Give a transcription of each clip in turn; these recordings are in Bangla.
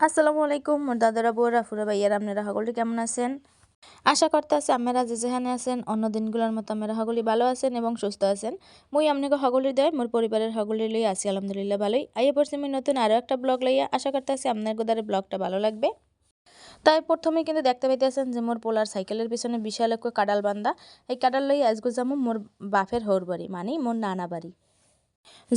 আসসালামু আলাইকুম মোর দাদারা, বউরা, ফুরা ভাইয়ার, আপনারা সকলে কেমন আছেন? আশা করতে আছে আপনারা যে যেখানে আছেন, অন্য দিনগুলোর মতো আপনারা সকলে ভালো আছেন এবং সুস্থ আছেন। মুই আপনাকে সকলের দেয়, মোর পরিবারের সকলের লই আছি, আলহামদুলিল্লাহ ভালোই। আইয়ে পড়ছি মুই নতুন আরও একটা ব্লগ লইয়া। আশা করতে আছি আপনার গোদারে ব্লগটা ভালো লাগবে। তাই প্রথমে কিন্তু দেখতে পাইতেছেন যে মোর পোলার সাইকেলের পিছনে বিশাল এক কাডাল বান্ধা। এই কাডাল লই আজগো যাব মোর বাপের হর বাড়ি মানে মোর নানা বাড়ি।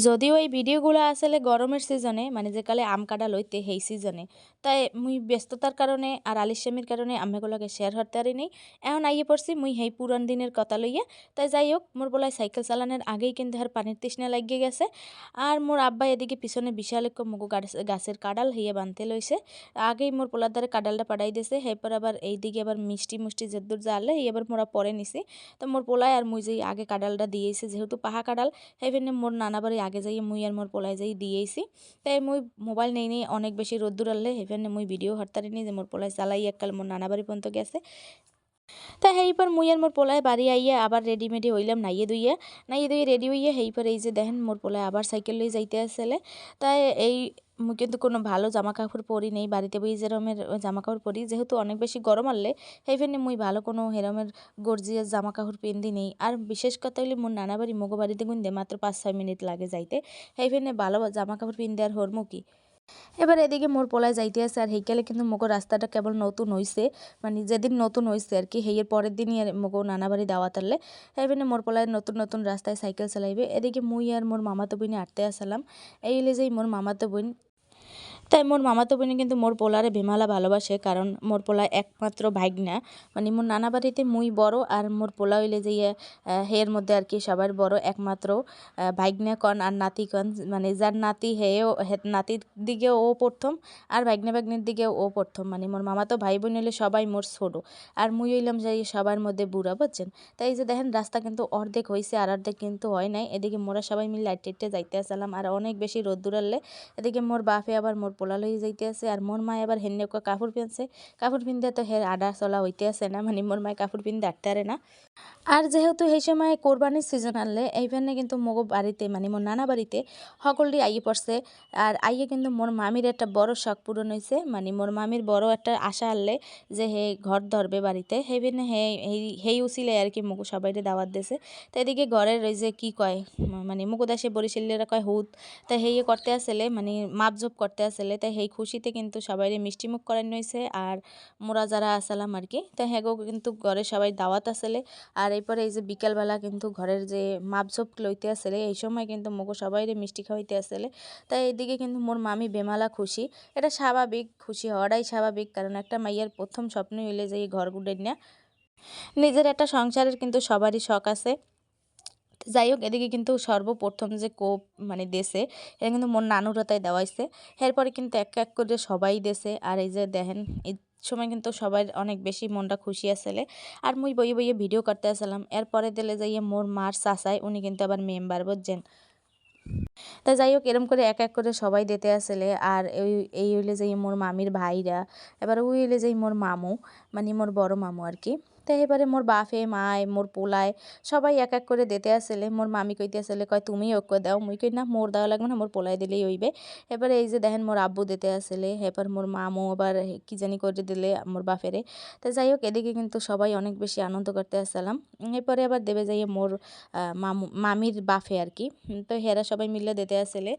যদিও এই ভিডিওগুলো আসলে গরমের সিজনে মানে যে কালে আম কাটা লইতে সেই সিজনে তাই মুই ব্যস্ততার কারণে আর আলিস্বামীর কারণে আমেগুলোকে শেয়ার হতে পারি নেই এখন আইয়ে পড়ছি মুই সেই পুরান দিনের কথা লইয়া। তাই যাই হোক, মোর বলাই সাইকেল চালানোর আগেই কিন্তু আর পানির তৃষ্ণা লাগিয়ে গেছে। আর মোর আব্বা এদিকে পিছনে বিশাল এক মুগু গাছের কাডাল হইয়া বানতে লইছে। আগেই মোর পোলার দ্বারে কাডালটা পাড়াই দিছে এরপর আবার এইদিকে আবার মিষ্টি মুষ্টি যেদূর জালে এই আবার মোরা পরে নিছি। তো মোর পোলায় আর মুই যে আগে কাডালটা দিয়েছে, যেহেতু পাহা কাডাল সেইখানে মোর নানা বাড়ি আগে যাই মুই আর মোর পোলাই যাই দিয়েছি তাই মুই মোবাইল নেই নেই, অনেক বেশি রোদ্দুর আনলে সেখানে মুই ভিডিও হরতারি নিয়ে যে মোর পোলাই চালাই, এককাল মোর নানা বাড়ি পর্যন্ত গেছে। তা সেইপর মুই আর মোর পোলায় বাড়ি আইয়া আবার রেডিমেডি হইলাম নাইয়ে দুইয়া। নাইয়ে দুইয়ে রেডি হইয়া সেইপর এই যে দেখেন মোর পোলায় আবার সাইকেল লই যাইতে আসলে। তাই এই কিন্তু কোনো ভালো জামা কাপড় পরি নেই, বাড়িতে বই যেরমের জামা কাপড় পরি, যেহেতু অনেক বেশি গরম আনলে সেইখানে মুই ভালো কোনো হেরমের গর্জিয়াস জামা কাপড় পিন্দি নেই। আর বিশেষ কথা হইলে মোর নানা বাড়ি মগো বাড়িতে গুনতে মাত্র পাঁচ ছয় মিনিট লাগে যাইতে। সেইখানে ভালো জামা কাপড় পিনতে আর হরমুকি এবার এদিকে মোর পোলায় যাইতে আছে, আর হেকালে কিন্তু মোগো রাস্তাটা কেবল নতুন হইছে। মানে যেদিন নতুন হইছে আর কি হেয়ের পরের দিনই মোগো নানা বাড়ি দাওয়া তারলে। এবারে মোর পোলায় নতুন নতুন রাস্তায় সাইকেল চালাইবে। এদিকে মুই আর মোর মামাতো বোনে আটতে আসলাম। এই যে মোর মামাতো বোন তাই মোর মামাতো বোনে কিন্তু মোর পোলারে বেমালা ভালোবাসে, কারণ মোর পোলা একমাত্র ভাগনা মানে মোর নানা বাড়িতে মুই বড় আর মোর পোলা হইলে যে হের মধ্যে আর কি সবার বড় একমাত্র ভাগনা কন আর নাতি কন। মানে যার নাতি হেও নাতির দিকে ও প্রথম আর ভাগনা ভাগ্নের দিকে ও প্রথম। মানে মোর মামাতো ভাই বোন হইলে সবাই মোর ছোট আর মুই হইলাম যাই সবার মধ্যে বুড়া, বুঝছেন? তাই যে দেখেন রাস্তা কিন্তু অর্ধেক হয়েছে আর অর্ধেক কিন্তু হয় নাই। এদিকে মোরা সবাই মিলে লাইট টেটে যাইতে আসলাম আর অনেক বেশি রোদ্দুর আনলে, এদিকে মোর বাপে আবার মোর পোলা লই যাইতে আছে আর মোর মায় আবার হেন কাপড় পিনছে কাপড় পিনতে তো হের আডা চলা হইতে আছে না মানে মোর মায় কাপড় পিনতে আটতে না। আর যেহেতু সেই সময় কোরবানির সিজন আনলে এইখানে কিন্তু মগো বাড়িতে মানে মোর নানা বাড়িতে সকলটি আইয়ে পড়ছে। আর আইয়ে কিন্তু মোর মামির একটা বড় শখ পূরণ হয়েছে মানে মোর মামির বড় একটা আশা আনলে যে হে ঘর ধরবে বাড়িতে। সেইখানে হে হেই উচিলে আর কি মগো সবাইরে দাওয়াত দিয়েছে। তো এদিকে ঘরের ওই যে কী কয় মানে মুগো দাসে বরিশালেরা কয় হুত। তা হেয়ে করতে আসলে মানে মাপজোপ করতে আসলে তাই সেই খুশিতে কিন্তু সবাই মিষ্টিমুখ করানো হয়েছে আর মোরা যারা আসালাম আর কি, তো হেগো কিন্তু ঘরে সবাই দাওয়াত আসলে। আর এরপরে এই যে বিকালবেলা কিন্তু ঘরের যে মাপঝোপ লইতে আসলে, এই সময় কিন্তু মোকো সবাই মিষ্টি খাওয়াইতে আসলে। তাই এইদিকে কিন্তু মোর মামি বেমালা খুশি। এটা স্বাভাবিক, খুশি হওয়াটাই স্বাভাবিক, কারণ একটা মাইয়ের প্রথম স্বপ্নই হইলে যে ঘর গুডে না নিজের একটা সংসারের কিন্তু সবারই শখ আছে। যাই হোক, এদিকে কিন্তু সর্বপ্রথম যে কোপ মানে দেশে এটা কিন্তু মোর নানুরতায় দেওয়াইছে। এরপরে কিন্তু এক এক করে সবাই দেশে আর এই যে দেখেন, এই সময় কিন্তু সবাই অনেক বেশি মনটা খুশি আসলে। আর মুই বইয়ে বইয়ে ভিডিও করতে আসলাম। এরপরে দিলে যাইয়ে মোর মার চাচায় উনি কিন্তু আবার মেম্বার বুঝছেন। তা যাই হোক, এরম করে এক এক করে সবাই দিতে আসলে। আর এই হইলে যাই মোর মামির ভাইরা, এবার ওই হইলে যাই মোর মামু মানে মোর বড় মামু আর কি। তো এবারে মোর বাফে মায়, মোর পোলায় সবাই এক এক করে দিতে আসলে। মোর মামি কইতে আসলে, কয় তুমি ঐক্য দাও। মুই কই, না, মোর দেওয়া লাগবে না, মোর পোলায় দিলেই হইবে। এবারে এই যে দেখেন মোর আব্বু দিতে আসলে, এবার মোর মামু আবার কি জানি করে দিলে মোর বাফেরে তো যাই হোক এদিকে কিন্তু সবাই অনেক বেশি আনন্দ করতে আসলাম। এরপরে আবার দেবে যাইয়ে মোর মামু, মামির বাফে আর কি। তো হেরা সবাই মিলে দিতে আসলে।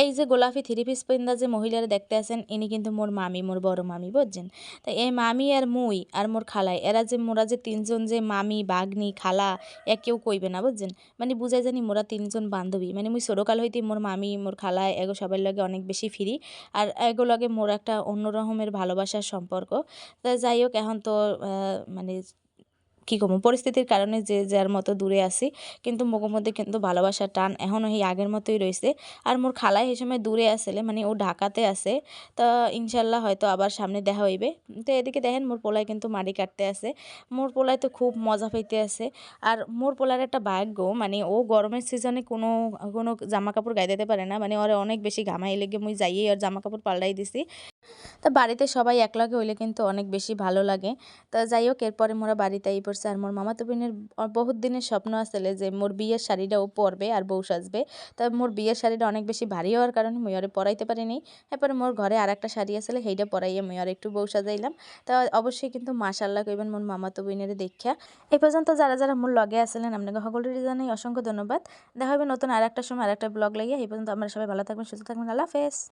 এই যে গোলাপি থ্রি পিস পিন্দা যে মহিলারা দেখতে আছেন, ইনি কিন্তু মোর মামি, মোর বড় মামি, বুঝছেন? তো এই মামি আর মুই আর মোর খালাই এরা যে মোরা যে তিনজন যে মামি, বাগনি, খালা, এ কেউ কইবে না, বুঝছেন? মানে বুঝাই জানি মোরা তিনজন বান্ধবী। মানে মুই ছোটোকাল হইতে মোর মামি, মোর খালা, এগো সবার লগে অনেক বেশি ফিরি। আর এগো লগে মোর একটা অন্য রকমের ভালোবাসার সম্পর্ক। তা যাই হোক, এখন তো মানে কী করব? পরিস্থিতির কারণে যে যার মতো দূরে আসি কিন্তু মোগো মধ্যে কিন্তু ভালোবাসার টান এখনও এই আগের মতোই রয়েছে। আর মোর খালাই এই সময় দূরে আসলে মানে ও ঢাকাতে আছে, তো ইনশাল্লাহ হয়তো আবার সামনে দেখা হইবে। তো এদিকে দেখেন মোর পোলায় কিন্তু মাড়ি কাটতে আছে। মোর পোলায় তো খুব মজা পাইতে আছে। আর মোর পোলার একটা ভাগ্য মানে ও গরমের সিজনে কোনো কোনো জামা কাপড় গায়ে দিতে পারে না। মানে ওরা অনেক বেশি ঘামাই লেগে মুই যাইয়ে আর জামা কাপড় পাল্টাই দিছি। তা বাড়িতে সবাই একলগে হইলে কিন্তু অনেক বেশি ভালো লাগে। তা যাই হোক এরপরে মোরা বাড়িতে আই পড়ছে আর মোর মামাতো বোনের বহুত দিনের স্বপ্ন আসলে যে মোর বিয়ের শাড়িটাও পরবে আর বউ সাজবে। তা মোর বিয়ের শাড়িটা অনেক বেশি ভারী হওয়ার কারণে মুই ওরে পরাইতে পারিনি। এরপরে মোর ঘরে আর একটা শাড়ি আসলে সেইটা পরাইয়ে মুই আর একটু বউ সাজাইলাম। তা অবশ্যই কিন্তু মাশাল্লাহ কইবেন মোর মামাতো বোনের দেখা এই পর্যন্ত যারা যারা মোর লগে আসলেন আপনাকে সকলের জানাই অসংখ্য ধন্যবাদ। দেখা হবে নতুন আর একটা সময় আর একটা ব্লগ লাগিয়ে। এই পর্যন্ত আমরা সবাই ভালো থাকবেন, সুস্থ থাকবেন। আল্লাহ হাফেজ।